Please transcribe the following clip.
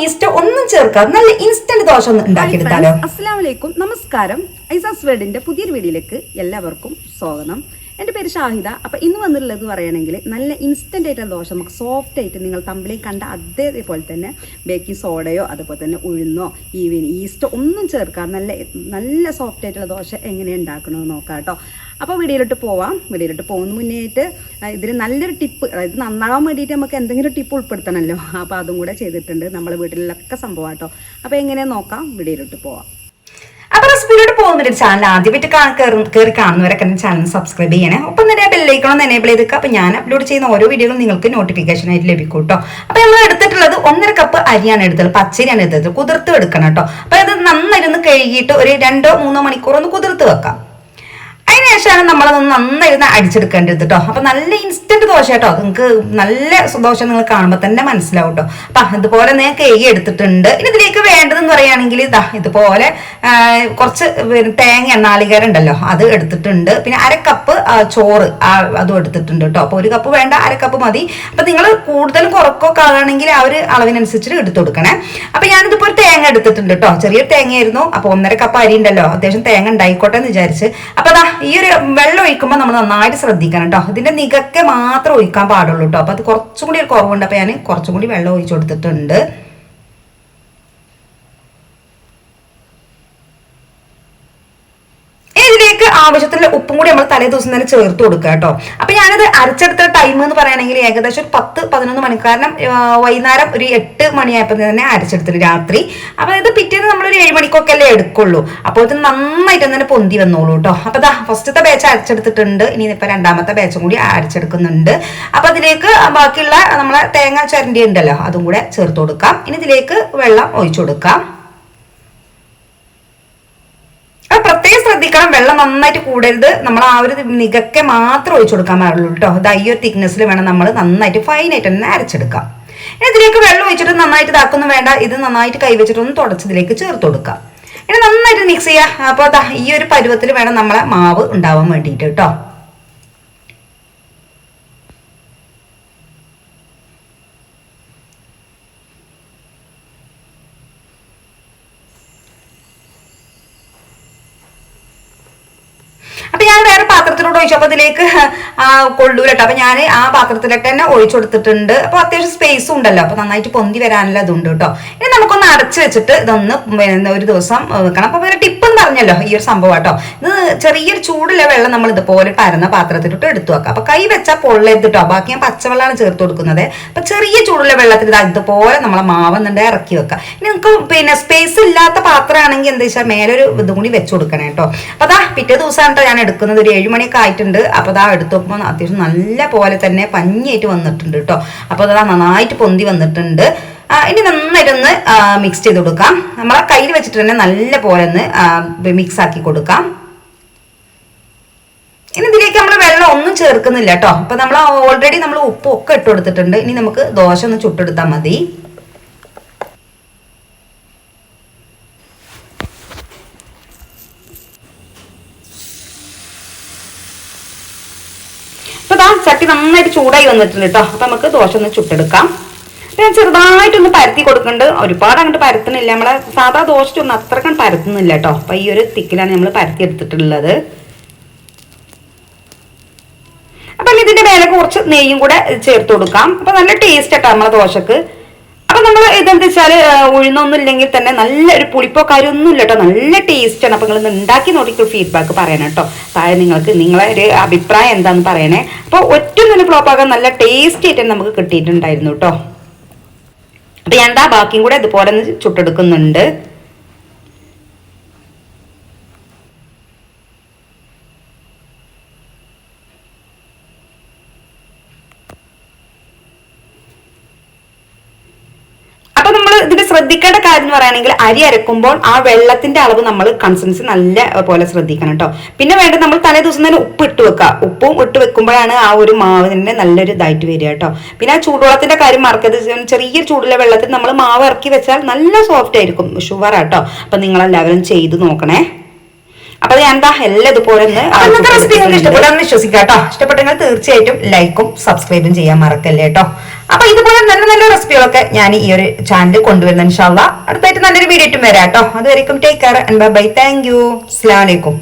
ഈസ്റ്റോ ഒന്നും ചേർക്കാതെ നല്ല ഇൻസ്റ്റന്റ് ദോശ ഒന്ന് ഉണ്ടാക്കിയെടുത്താലോ? വലൈക്കും നമസ്കാരം. ഐസാസ് വേർഡിന്റെ പുതിയൊരു വീഡിയോയിലേക്ക് എല്ലാവർക്കും സ്വാഗതം. എന്റെ പേര് ഷാഹിദ. അപ്പൊ ഇന്ന് വന്നിട്ടുള്ളത് പറയുകയാണെങ്കിൽ നല്ല ഇൻസ്റ്റന്റ് ആയിട്ടുള്ള ദോശ നമുക്ക് സോഫ്റ്റ് ആയിട്ട് നിങ്ങൾ തമ്പിലേ കണ്ട അതേപോലെ തന്നെ ബേക്കിംഗ് സോഡയോ അതുപോലെ തന്നെ ഉഴുന്നോ ഈവൻ ഈസ്റ്റോ ഒന്നും ചേർക്കാം നല്ല നല്ല സോഫ്റ്റ് ആയിട്ടുള്ള ദോശ എങ്ങനെ ഉണ്ടാക്കണമെന്ന് നോക്കാം കേട്ടോ. അപ്പോൾ വീഡിയോയിലോട്ട് പോവാം. വീഡിയോയിലോട്ട് പോകുന്ന മുന്നേയായിട്ട് ഇതിന് നല്ലൊരു ടിപ്പ് അതായത് നന്നാവാൻ വേണ്ടിയിട്ട് നമുക്ക് എന്തെങ്കിലും ടിപ്പ് ഉൾപ്പെടുത്തണമല്ലോ. അപ്പോൾ അതും കൂടെ ചെയ്തിട്ടുണ്ട് നമ്മുടെ വീട്ടിലൊക്കെ സംഭവം കേട്ടോ. അപ്പോൾ എങ്ങനെയാണെന്ന് നോക്കാം. വീഡിയോയിലോട്ട് പോവാം. അപ്പൊ റെസിപ്പിയിലോട്ട് പോകുന്നൊരു ചാനൽ ആദ്യമായിട്ട് കയറി കാണുന്നവരൊക്കെ ചാനൽ സബ്സ്ക്രൈബ് ചെയ്യണേ. ഒപ്പം തന്നെ ബെല്ലൈക്കണം എനേബിൾ ചെയ്തേക്കുക അപ്പൊ ഞാൻ അപ്ലോഡ് ചെയ്യുന്ന ഓരോ വീഡിയോകളും നിങ്ങൾക്ക് നോട്ടിഫിക്കേഷൻ ആയിട്ട് ലഭിക്കും കേട്ടോ. അപ്പൊ നമ്മൾ എടുത്തിട്ടുള്ളത് ഒന്നര കപ്പ് അരിയാണ് എടുത്തത്. പച്ചരിയാണ് എടുത്തത്. കുതിർത്ത് എടുക്കണം കേട്ടോ. അപ്പൊ അത് നന്നായി ഒന്ന് കഴുകിയിട്ട് ഒരു രണ്ടോ മൂന്നോ മണിക്കൂർ ഒന്ന് കുതിർത്ത് വെക്കാം. അതിനുശേഷമാണ് നമ്മളതൊന്ന് നന്നായിരുന്ന് അടിച്ചെടുക്കേണ്ടത് കേട്ടോ അപ്പൊ നല്ല ഇൻസ്റ്റന്റ് ദോശ കേട്ടോ നിങ്ങൾക്ക് നല്ല ദോശ നിങ്ങൾ കാണുമ്പോൾ തന്നെ മനസ്സിലാവും കേട്ടോ അപ്പൊ ഇതുപോലെ ഞാൻ കേക്ക് എടുത്തിട്ടുണ്ട്. ഇനി ഇതിലേക്ക് വേണ്ടതെന്ന് പറയുകയാണെങ്കിൽ ഇതാ ഇതുപോലെ കുറച്ച് തേങ്ങ നാളികേരം ഉണ്ടല്ലോ അത് എടുത്തിട്ടുണ്ട്. പിന്നെ അര കപ്പ് ചോറ് അതും എടുത്തിട്ടുണ്ട് കേട്ടോ അപ്പൊ ഒരു കപ്പ് വേണ്ട അര കപ്പ് മതി. അപ്പൊ നിങ്ങൾ കൂടുതൽ കുറക്കൊക്കെ ആണെങ്കിൽ ആ ഒരു അളവിനനുസരിച്ച് എടുത്തു കൊടുക്കണേ. അപ്പൊ ഞാനിതിപ്പോ ഒരു തേങ്ങ എടുത്തിട്ടുണ്ട് കേട്ടോ ചെറിയൊരു തേങ്ങയായിരുന്നു. അപ്പൊ ഒന്നര കപ്പ് അരി ഉണ്ടല്ലോ. അത്യാവശ്യം തേങ്ങ ഉണ്ടായിക്കോട്ടെ എന്ന് വിചാരിച്ച്. അപ്പൊ അതാ ഈ ഒരു വെള്ളം ഒഴിക്കുമ്പോൾ നമ്മൾ നന്നായിട്ട് ശ്രദ്ധിക്കണം കേട്ടോ ഇതിന്റെ നികക്കെ മാത്രം ഒഴിക്കാൻ പാടുള്ളൂ കേട്ടോ അപ്പൊ അത് കുറച്ചും കൂടി ഒരു കുറവുണ്ട്. അപ്പൊ ഞാൻ കുറച്ചും കൂടി വെള്ളം ഒഴിച്ചു കൊടുത്തിട്ടുണ്ട് ഇനി ഇതിലേക്ക് ആവശ്യത്തിനുള്ള ഉപ്പും കൂടി നമ്മൾ തലേ ദിവസം തന്നെ ചേർത്ത് കൊടുക്കുക കേട്ടോ. അപ്പൊ ഞാനത് അരച്ചെടുത്ത ടൈം എന്ന് പറയുകയാണെങ്കിൽ ഏകദേശം ഒരു പത്ത് പതിനൊന്ന് മണി കാരണം വൈകുന്നേരം ഒരു എട്ട് മണിയായപ്പോൾ തന്നെ അരച്ചെടുത്തിട്ട് രാത്രി. അപ്പൊ ഇത് പിറ്റേന്ന് നമ്മളൊരു ഏഴ് മണിക്കൊക്കെ അല്ലേ എടുക്കുള്ളൂ. അപ്പോൾ ഇത് നന്നായിട്ട് തന്നെ പൊന്തി വന്നോളൂ കേട്ടോ. അപ്പൊ ദാ ഫസ്റ്റത്തെ ബാച്ച് അരച്ചെടുത്തിട്ടുണ്ട്. ഇനി ഇപ്പൊ രണ്ടാമത്തെ ബാച്ചും കൂടി അരച്ചെടുക്കുന്നുണ്ട്. അപ്പൊ അതിലേക്ക് ബാക്കിയുള്ള നമ്മളെ തേങ്ങ ചരണ്ടി ഉണ്ടല്ലോ അതും കൂടെ ചേർത്ത് കൊടുക്കാം. ഇനി ഇതിലേക്ക് വെള്ളം ഒഴിച്ചു കൊടുക്കാം അത് പ്രത്യേകം ശ്രദ്ധിക്കണം. വെള്ളം നന്നായിട്ട് കൂടരുത്. നമ്മൾ ആ ഒരു നികക്കെ മാത്രം ഒഴിച്ചു കൊടുക്കാൻ പാടുള്ളൂ കേട്ടോ അത് ഈ ഒരു തിക്നെസ്സിൽ വേണം നമ്മൾ നന്നായിട്ട് ഫൈനായിട്ട് തന്നെ അരച്ചെടുക്കാം. ഇതിലേക്ക് വെള്ളം ഒഴിച്ചിട്ട് നന്നായിട്ട് ഇതാക്കൊന്നും വേണ്ട. ഇത് നന്നായിട്ട് കൈവച്ചിട്ടൊന്ന് തുടച്ചതിലേക്ക് ചേർത്ത് കൊടുക്കാം. ഇനി നന്നായിട്ട് മിക്സ് ചെയ്യുക അപ്പോൾ ഈ ഒരു പരുവത്തിൽ വേണം നമ്മളെ മാവ് ഉണ്ടാവാൻ വേണ്ടിയിട്ട് കേട്ടോ അപ്പൊ ഞാൻ വേറെ പാത്രത്തിലോട്ട് ഒഴിച്ചു അപ്പൊ അതിലേക്ക് കൊള്ളൂലട്ടോ. അപ്പൊ ഞാൻ ആ പാത്രത്തിലൊക്കെ തന്നെ ഒഴിച്ചു കൊടുത്തിട്ടുണ്ട്. അപ്പൊ അത്യാവശ്യം സ്പേസും ഉണ്ടല്ലോ. അപ്പൊ നന്നായിട്ട് പൊന്തി വരാനുള്ള ഇതുണ്ട് കേട്ടോ. ഇനി നമുക്കൊന്ന് അടച്ചു വെച്ചിട്ട് ഇതൊന്ന് ഒരു ദിവസം വെക്കണം. അപ്പൊ ടിപ്പും പറഞ്ഞല്ലോ ഈ ഒരു സംഭവം കേട്ടോ. ഇത് ചെറിയൊരു ചൂടുള്ള വെള്ളം നമ്മൾ ഇതുപോലെ പരന്ന പാത്രത്തിലിട്ട് എടുത്തു വെക്കാം അപ്പൊ കൈ വെച്ചാൽ പൊള്ളരുത് കേട്ടോ ബാക്കി ഞാൻ പച്ചവെള്ളമാണ് ചേർത്ത് കൊടുക്കുന്നത്. അപ്പൊ ചെറിയ ചൂടുള്ള വെള്ളത്തിൽ ഇതാ ഇതുപോലെ നമ്മളെ മാവ് എന്നുണ്ടെങ്കിൽ ഇറക്കി വെക്കാം ഇനി നിങ്ങൾക്ക് പിന്നെ സ്പേസ് ഇല്ലാത്ത പാത്രമാണെങ്കിൽ എന്താ വെച്ചാൽ മേലെ ഒരു ഇതും കൂടി വെച്ച് കൊടുക്കണേ കേട്ടോ. അപ്പൊ അതാ പിറ്റേ ദിവസമാണ് കേട്ടോ ഞാൻ എടുക്കുന്നത്. ഒരു ഏഴുമണിയൊക്കെ ആയിട്ടുണ്ട്. അപ്പൊ അതാ എടുത്തു നോക്കുമ്പോൾ അത്യാവശ്യം നല്ല പോലെ തന്നെ പഞ്ഞിയായിട്ട് വന്നിട്ടുണ്ട് കേട്ടോ അപ്പൊ അതാ നന്നായിട്ട് പൊന്തി വന്നിട്ടുണ്ട്. ഇനി നന്നായിട്ടൊന്ന് മിക്സ് ചെയ്ത് കൊടുക്കാം. നമ്മളെ കയ്യിൽ വെച്ചിട്ട് തന്നെ നല്ല പോലെ ഒന്ന് മിക്സ് ആക്കി കൊടുക്കാം. ഇനി ഇതിലേക്ക് നമ്മൾ വെള്ളം ഒന്നും ചേർക്കുന്നില്ല കേട്ടോ അപ്പൊ നമ്മൾ ഓൾറെഡി നമ്മൾ ഉപ്പ് ഒക്കെ ഇട്ട് കൊടുത്തിട്ടുണ്ട്. ഇനി നമുക്ക് ദോശ ഒന്ന് ചുട്ടെടുത്താൽ മതി. ചട്ടി നന്നായിട്ട് ചൂടായി വന്നിട്ടുണ്ട് കേട്ടോ അപ്പൊ നമുക്ക് ദോശ ഒന്ന് ചുട്ടെടുക്കാം. ഞാൻ ചെറുതായിട്ടൊന്ന് പരത്തി കൊടുക്കുന്നുണ്ട്. ഒരുപാട് അങ്ങോട്ട് പരത്തുന്നില്ല നമ്മളെ സാധാ ദോശയ്ക്കൊന്നും അത്രക്കും പരത്തുന്നില്ല കേട്ടോ അപ്പൊ ഈ ഒരു തിക്കിലാണ് നമ്മൾ പരത്തി എടുത്തിട്ടുള്ളത്. അപ്പൊ ഇനി ഇതിന്റെ മേലെ കുറച്ച് നെയ്യും കൂടെ ചേർത്ത് കൊടുക്കാം. അപ്പൊ നല്ല ടേസ്റ്റ് ആട്ടോ നമ്മളെ ദോശക്ക്. അപ്പൊ നമ്മൾ ഇതെന്താ വെച്ചാൽ ഉഴുന്നൊന്നും ഇല്ലെങ്കിൽ തന്നെ നല്ല ഒരു പുളിപ്പോ കാര്യമൊന്നും ഇല്ല കേട്ടോ നല്ല ടേസ്റ്റ് ആണ്. അപ്പൊ നിങ്ങൾ ഉണ്ടാക്കി നോക്കിയിട്ട് ഫീഡ്ബാക്ക് പറയണം കേട്ടോ താഴെ നിങ്ങൾക്ക് നിങ്ങളെ ഒരു അഭിപ്രായം എന്താന്ന് പറയണേ. അപ്പൊ ഒറ്റ നല്ല ഫ്ലോപ്പ് ആകാൻ നല്ല ടേസ്റ്റ് ആയിട്ട് നമുക്ക് കിട്ടിയിട്ടുണ്ടായിരുന്നു കേട്ടോ അപ്പൊ ഞാൻ എന്താ ബാക്കിയും കൂടെ ഇതുപോലെ ചുട്ടെടുക്കുന്നുണ്ട്. നമ്മൾ ശ്രദ്ധിക്കേണ്ട കാര്യം എന്ന് പറയുകയാണെങ്കിൽ അരി അരക്കുമ്പോൾ ആ വെള്ളത്തിന്റെ അളവ് നമ്മൾ കൺസിസ്റ്റൻസി നല്ല പോലെ ശ്രദ്ധിക്കണം കേട്ടോ പിന്നെ വേണ്ട നമ്മൾ തലേ ദിവസം തന്നെ ഉപ്പ് ഇട്ട് വെക്കുക. ഉപ്പും ഇട്ട് വെക്കുമ്പോഴാണ് ആ ഒരു മാവിന് നല്ലൊരു ഇതായിട്ട് വരിക കേട്ടോ പിന്നെ ആ ചൂടുവെള്ളത്തിന്റെ കാര്യം മറക്കരുത്. ചെറിയ ചൂടുള്ള വെള്ളത്തിൽ നമ്മൾ മാവ് ഇറക്കി വെച്ചാൽ നല്ല സോഫ്റ്റ് ആയിരിക്കും. ഷുവർ ആട്ടോ അപ്പൊ നിങ്ങളെല്ലാവരും ചെയ്ത് നോക്കണേ. അപ്പൊ ഞാൻ എന്താ എല്ലാം ഇതുപോലെ അന്നത്തെ റെസിപ്പി നിങ്ങൾക്ക് ഇഷ്ടപ്പെടാന്ന് വിശ്വസിക്കാം കേട്ടോ. ഇഷ്ടപ്പെട്ടെങ്കിൽ തീർച്ചയായിട്ടും ലൈക്കും സബ്സ്ക്രൈബും ചെയ്യാൻ മറക്കല്ലേ കേട്ടോ. അപ്പൊ ഇതുപോലെ നല്ല നല്ല റെസിപ്പികളൊക്കെ ഞാൻ ഈ ഒരു ചാനൽ കൊണ്ടുവരുന്ന ഇൻഷാല്ല അടുത്തായിട്ട് നല്ലൊരു വീഡിയോ ഇട്ടും വരാം കേട്ടോ. അതുവരെയും take care and bye thank you അസ്സലാമു അലൈക്കും